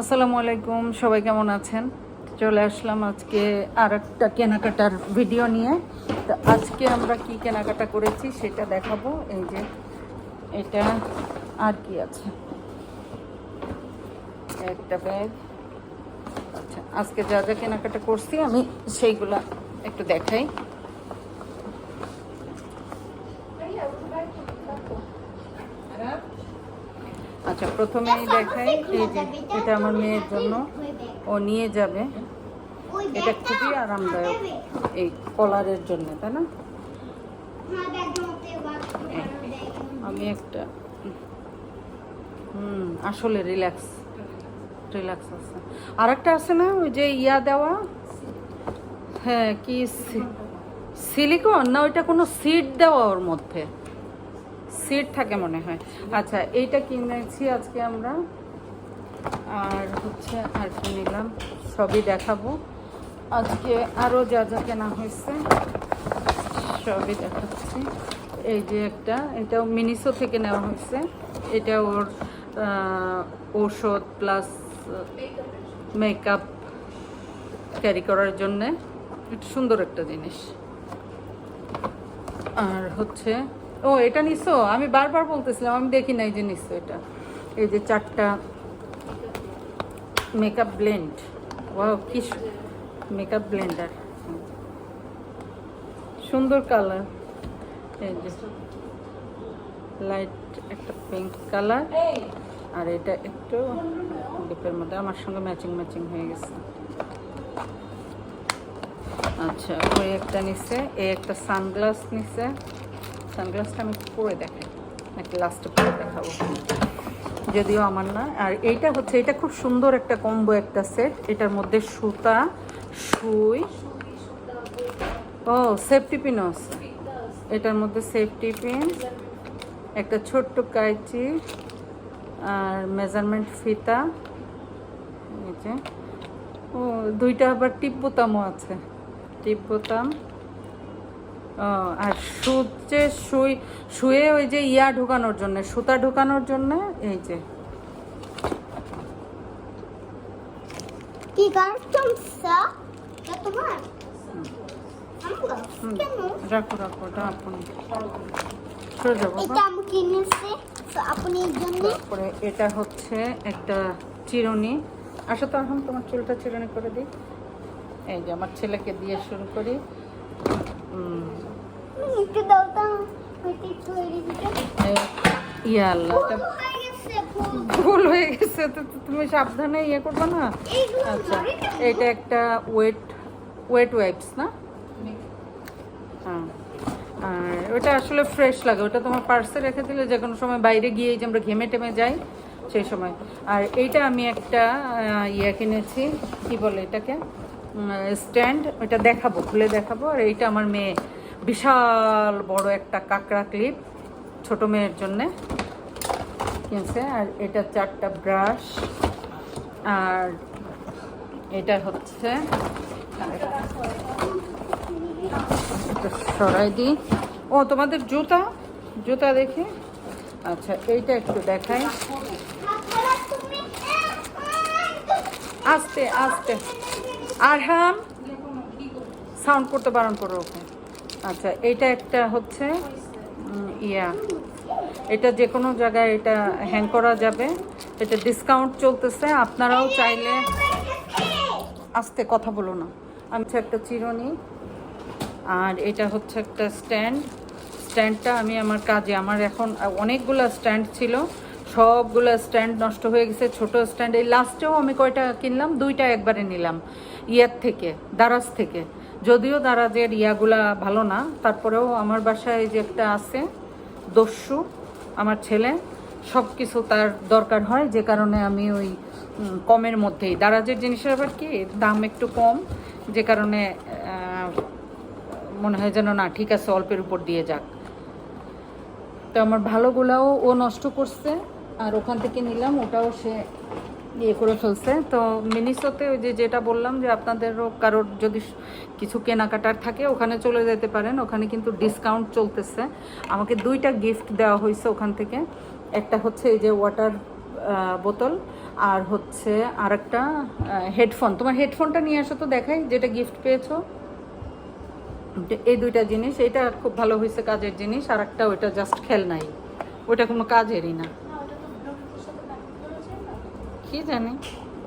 আসসালামু আলাইকুম, সবাই কেমন আছেন? চলে আসলাম আজকে আর একটা কেনাকাটার ভিডিও নিয়ে। তো আজকে আমরা কি কেনাকাটা করেছি সেটা দেখাবো। এই যে এটা আর কি আছে? একটা ব্যাগ আচ্ছা আজকে যা যা কেনাকাটা করছি আমি সেইগুলা একটু দেখাই। আচ্ছা প্রথমেই দেখাই। এই যে, এটা আমার মেয়ের জন্য। ও নিয়ে যাবে। এটা খুবই আরামদায়ক। এই কলারের জন্য, তাই না? আমি একটা, হুম, আসলে রিল্যাক্স রিল্যাক্স আছে। আর একটা আছে না, ওই যে ইয়া দেওয়া? হ্যাঁ কি সিলিকন? না, ওইটা কোনো সিট দেওয়া ওর মধ্যে? সিট থাকে মনে হয়। আচ্ছা এইটা কিনেছি আজকে আমরা। আর হচ্ছে আর কি নিলাম, সবই দেখাবো। আজকে আরও যা যা কেনা হয়েছে, সবই দেখাচ্ছি। এই যে একটা, এটাও মিনিসো থেকে নেওয়া হয়েছে। এটা ওর ঔষধ প্লাস মেকআপ ক্যারি করার জন্যে। সুন্দর একটা জিনিস। আর হচ্ছে ও এটা নিছো? আমি বারবার বলতেছিলাম আমি দেখি নাই যে নিছো এটা। এই যে চারটা মেকআপ ব্লেন্ড ও কি মেকআপ ব্লেন্ডার সুন্দর কালার এই যে লাইট একটা পিঙ্ক কালার আর এটা একটু ডিপের মধ্যে। আমার সঙ্গে ম্যাচিং ম্যাচিং হয়ে গেছে। আচ্ছা ওই একটা নিছে এই একটা সানগ্লাস নিছে। সানগ্লাসটা আমি পরে দেখাই, নাকি লাস্টে পরে দেখাবো? যদিও আমার না। আর এইটা হচ্ছে, এটা খুব সুন্দর একটা কম্বো একটা সেট এটার মধ্যে সুতা, সুই, ও সেফটি পিন আছে। এটার মধ্যে সেফটি পিন একটা ছোট্ট কাইচি আর মেজারমেন্ট ফিতা। ও, দুইটা আবার টিপ বোতামও আছে। টিপ বোতাম আর সুচে শুই শুয়ে ওই যে ইয়া ঢোকানোর জন্য সুতা ঢোকানোর জন্য এই যে। কি তোমার? রাখো রাখো ওটা আপনি সরে যাব এটা আমি কিনেছি তো আপনি এর জন্য? তারপরে এটা হচ্ছে একটা চিরুনি। আসো তো এখন তোমার চুলটা চিরুনি করে দিই। এই যে আমার ছেলেকে দিয়ে শুরু করি। একটু দাও তো ভুল হয়ে গেছে তো তো তুমি সাবধানে ইয়ে করবে না? আচ্ছা এটা একটা ওয়েট ওয়েট ওয়াইপস না? হ্যাঁ। আর ওটা আসলে ফ্রেশ লাগে ওটা তোমার পার্সে রেখে দিলে যে কোনো সময় বাইরে গিয়ে যে আমরা ঘেমে টেমে যাই সেই সময়। আর এইটা আমি একটা ইয়ে কিনেছি কি বলে এটাকে? স্ট্যান্ড ওটা দেখাবো, খুলে দেখাবো। আর এইটা আমার মেয়ে, বিশাল বড় একটা কাঁকড়া ক্লিপ ছোট মেয়ের জন্যে কিনছে। আর এটা চারটা ব্রাশ আর এটা হচ্ছে, এটা সরাই দিই। ও, তোমাদের জুতা? জুতা দেখি। আচ্ছা এইটা একটু দেখাই। আস্তে আস্তে। আর হাম সাউন্ড করতে বারণ করো ওকে। আচ্ছা এটা একটা হচ্ছে ইয়া। এটা যে কোনো জায়গায় এটা হ্যাং করা যাবে। এটা ডিসকাউন্ট চলতেছে, আপনারাও চাইলে আসতে কথা বলো না। আমি একটা চিরুনি, আর এটা হচ্ছে একটা স্ট্যান্ড স্ট্যান্ডটা আমি আমার কাজে, আমার এখন অনেকগুলো স্ট্যান্ড ছিল। সবগুলো স্ট্যান্ড নষ্ট হয়ে গেছে, ছোট স্ট্যান্ড। এই লাস্টেও আমি কয়টা কিনলাম? দুইটা একবারে নিলাম, ইয়ার থেকে, দারাজ থেকে। যদিও দারাজের ইয়াগুলা ভালো না, তারপরেও আমার বাসায় যে একটা আছে, দস্যু, আমার ছেলে সব কিছু তার দরকার হয়, যে কারণে আমি ওই কমের মধ্যেই। দারাজের জিনিসের আবার কি, দাম একটু কম, যে কারণে মনে হয় যেন না, ঠিক আছে, অল্পের উপর দিয়ে যাক। তো আমার ভালোগুলাও ও নষ্ট করছে আর ওখান থেকে নিলাম, ওটাও সে ইয়ে করে ফেলছে। তো মিনিসোতে ওই যে যেটা বললাম যে আপনাদেরও কারোর যদি কিছু কেনাকাটার থাকে, ওখানে চলে যেতে পারেন। ওখানে কিন্তু ডিসকাউন্ট চলতেছে। আমাকে দুইটা গিফট দেওয়া হয়েছে ওখান থেকে। একটা হচ্ছে এই যে ওয়াটার বোতল আর হচ্ছে আর একটা হেডফোন তোমার হেডফোনটা নিয়ে আসো তো দেখাই, যেটা গিফট পেয়েছ। এই দুইটা জিনিস এটা খুব ভালো হয়েছে কাজের জিনিস আর একটা ওইটা জাস্ট খেলনাই। ওইটা কোনো কাজেরই না। কি জানি?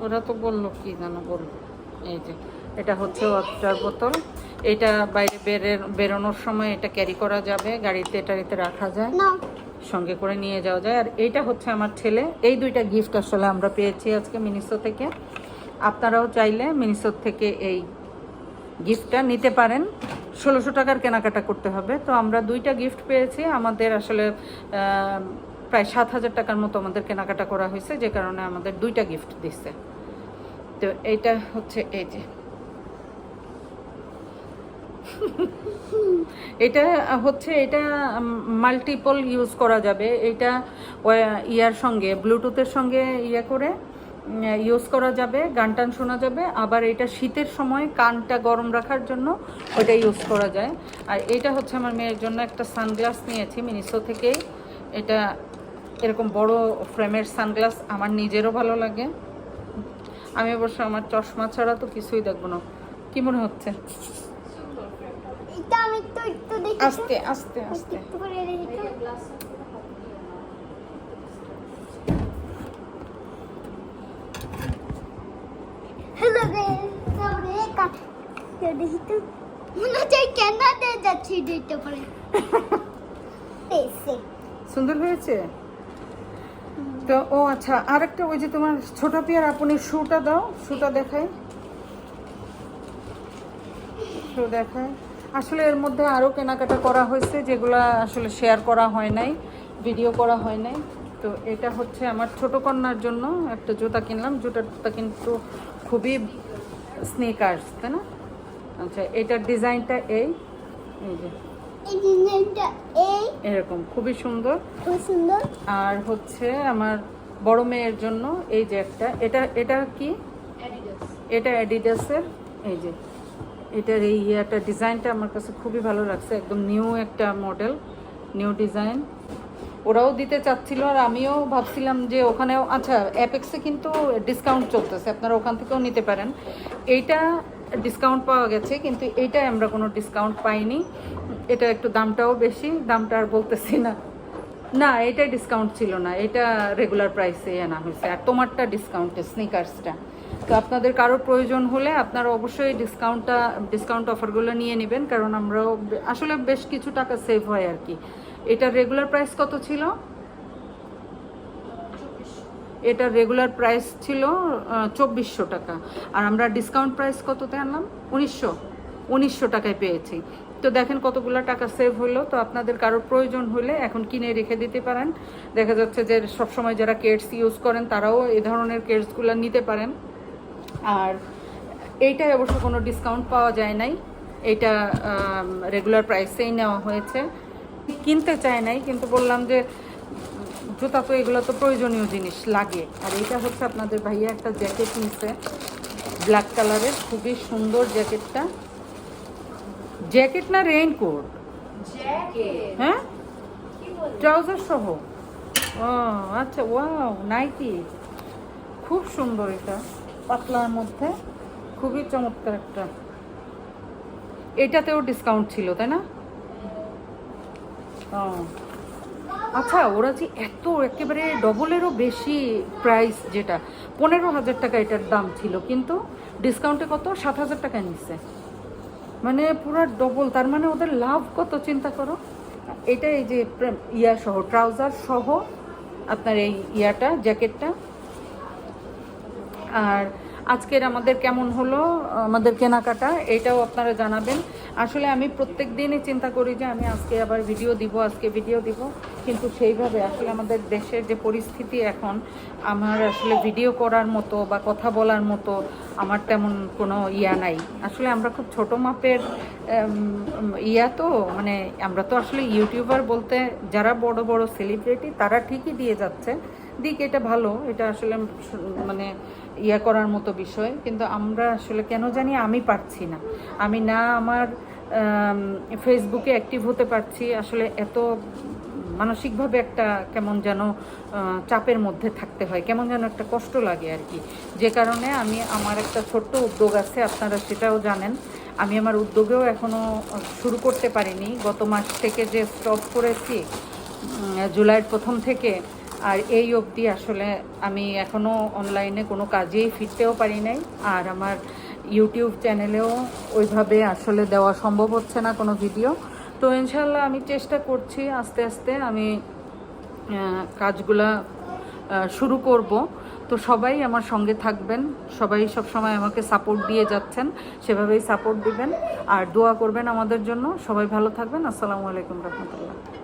ওরা তো বলল কি জানো বলল। এই যে এটা হচ্ছে ওয়াটার বোতল। এটা বাইরে বেরের বেরোনোর সময় এটা ক্যারি করা যাবে গাড়িতে টাড়িতে রাখা যায়। সঙ্গে করে নিয়ে যাওয়া যায়। আর এইটা হচ্ছে আমার ছেলে। এই দুইটা গিফট আসলে আমরা পেয়েছি আজকে মিনিসো থেকে। আপনারাও চাইলে মিনিসো থেকে এই গিফটটা নিতে পারেন। ষোলোশো টাকার কেনাকাটা করতে হবে। তো আমরা দুইটা গিফট পেয়েছি। আমাদের আসলে প্রায় সাত হাজার টাকার মতো আমাদের কেনাকাটা করা হয়েছে, যে কারণে আমাদের দুইটা গিফট দিচ্ছে তো এইটা হচ্ছে এই যে। এটা হচ্ছে, এটা মাল্টিপল ইউজ করা যাবে। এটা ইয়ার সঙ্গে ব্লুটুথের সঙ্গে ইয়ে করে ইউজ করা যাবে, গান টান শোনা যাবে। আবার এটা শীতের সময় কানটা গরম রাখার জন্য ওটা ইউজ করা যায়। আর এটা হচ্ছে আমার মেয়ের জন্য একটা সানগ্লাস নিয়েছি মিনিসো থেকেই। এটা এরকম বড় ফ্রেমের সানগ্লাস আমার নিজেরও ভালো লাগে। আমি অবশ্য আমার চশমা ছাড়া তো কিছুই দেখব না। কি মনে হচ্ছে? আস্তে আস্তে আস্তে। সুন্দর হয়েছে? তো ও আচ্ছা আরেকটা, ওই যে তোমার ছোট পিয়ার, আপনি শুটা দাও, শুটা দেখাই। শু দেখায় আসলে এর মধ্যে আরও কেনাকাটা করা হয়েছে, যেগুলা আসলে শেয়ার করা হয় নাই ভিডিও করা হয় নাই। তো এটা হচ্ছে আমার ছোট কন্যার জন্য একটা জুতা কিনলাম। জুতাটা কিন্তু খুবই স্নিকার্স তাই না? আচ্ছা এটার ডিজাইনটা এই যে। এরকম খুবই সুন্দর। সুন্দর। আর হচ্ছে আমার বড় মেয়ের জন্য এই যে একটা এটা এটা কি? এটা অ্যাডিডাসের এই যে। এটার এই একটা ডিজাইনটা আমার কাছে খুবই ভালো লাগছে একদম নিউ একটা মডেল নিউ ডিজাইন। ওরাও দিতে চাচ্ছিল আর আমিও ভাবছিলাম যে ওখানেও আচ্ছা অ্যাপেক্সে কিন্তু ডিসকাউন্ট চলতেছে আপনারা ওখান থেকেও নিতে পারেন। এইটা ডিসকাউন্ট পাওয়া গেছে কিন্তু এইটাই আমরা কোনো ডিসকাউন্ট পাইনি। এটা একটু দামটাও বেশি, দামটা আর বলতেছি না। না, এটা ডিসকাউন্ট ছিল না, এটা রেগুলার প্রাইসে আনা হয়েছে, আর তোমারটা ডিসকাউন্টে স্নিকার্সটা তো আপনাদের কারও প্রয়োজন হলে আপনারা অবশ্যই ডিসকাউন্টটা ডিসকাউন্ট অফারগুলো নিয়ে নেবেন, কারণ আমরাও আসলে বেশ কিছু টাকা সেভ হয় আর কি। এটার রেগুলার প্রাইস কত ছিল? এটার রেগুলার প্রাইস ছিল চব্বিশশো টাকা। আর আমরা ডিসকাউন্ট প্রাইস কততে আনলাম? উনিশশো। উনিশশো টাকায় পেয়েছি। তো দেখেন কতগুলো টাকা সেভ হলো। তো আপনাদের কারোর প্রয়োজন হলে এখন কিনে রেখে দিতে পারেন। দেখা যাচ্ছে যে সবসময় যারা কেটস ইউজ করেন, তারাও এ ধরনের কেটসগুলো নিতে পারেন। আর এইটাই অবশ্য কোনো ডিসকাউন্ট পাওয়া যায় নাই। এটা রেগুলার প্রাইসেই নেওয়া হয়েছে। কিনতে চায় নাই, কিন্তু বললাম যে জুতা তো এগুলো তো প্রয়োজনীয় জিনিস, লাগে। আর এটা হচ্ছে আপনাদের ভাইয়া একটা জ্যাকেট নিচ্ছে ব্ল্যাক কালারের খুবই সুন্দর জ্যাকেটটা জ্যাকেট না রেইনকোট? হ্যাঁ? ট্রাউজার সহ ও আচ্ছা ওয়াও নাইকি খুব সুন্দর এটা পাতলার মধ্যে। খুবই চমৎকার একটা। এটাতেও ডিসকাউন্ট ছিল তাই না? ও। আচ্ছা ওরা যে এত একেবারে ডবলেরও বেশি প্রাইস যেটা পনেরো হাজার টাকা এটার দাম ছিল কিন্তু ডিসকাউন্টে কত? সাত হাজার টাকা নিচ্ছে। মানে পুরো ডবল তার মানে ওদের লাভ কত, চিন্তা করো। এটা এই যে ইয়া সহ ট্রাউজার সহ আপনার এই ইয়াটা, জ্যাকেটটা। আর আজকের আমাদের কেমন হলো, আমাদের কেনাকাটা, এটাও আপনারা জানাবেন। আসলে আমি প্রত্যেক দিনই চিন্তা করি যে আমি আজকে আবার ভিডিও দিব, আজকে ভিডিও দিব। কিন্তু সেইভাবে আসলে আমাদের দেশের যে পরিস্থিতি এখন, আমার আসলে ভিডিও করার মতো বা কথা বলার মতো আমার তেমন কোনো ইয়া নাই। আসলে আমরা খুব ছোট মাপের ইয়া তো মানে আমরা তো আসলে ইউটিউবার বলতে যারা বড় বড় সেলিব্রিটি তারা ঠিকই দিয়ে যাচ্ছে। দিক এটা ভালো, এটা আসলে মানে ইয়া করার মতো বিষয়, কিন্তু আমরা আসলে কেন জানি আমি পারছি না। আমি না আমার ফেসবুকে অ্যাক্টিভ হতে পারছি, আসলে এত মানসিকভাবে একটা কেমন যেন চাপের মধ্যে থাকতে হয়, কেমন যেন একটা কষ্ট লাগে আর কি। যে কারণে আমি, আমার একটা ছোট্ট উদ্যোগ আছে, আপনারা সেটাও জানেন। আমি আমার উদ্যোগেও এখনও শুরু করতে পারিনি। গত মাস থেকে যে স্টপ করেছি জুলাইয়ের প্রথম থেকে আর এই অবধি আসলে আমি এখনও অনলাইনে কোনো কাজেই ফিরতেও পারি নাই। আর আমার ইউটিউব চ্যানেলেও ওইভাবে আসলে দেওয়া সম্ভব হচ্ছে না কোনো ভিডিও তো ইনশাল্লাহ আমি চেষ্টা করছি আস্তে আস্তে আমি কাজগুলা শুরু করব। তো সবাই আমার সঙ্গে থাকবেন। সবাই সব সময় আমাকে সাপোর্ট দিয়ে যাচ্ছেন। সেভাবেই সাপোর্ট দিবেন। আর দোয়া করবেন আমাদের জন্য। সবাই ভালো থাকবেন। আসসালামু আলাইকুম রহমতুল্লাহ।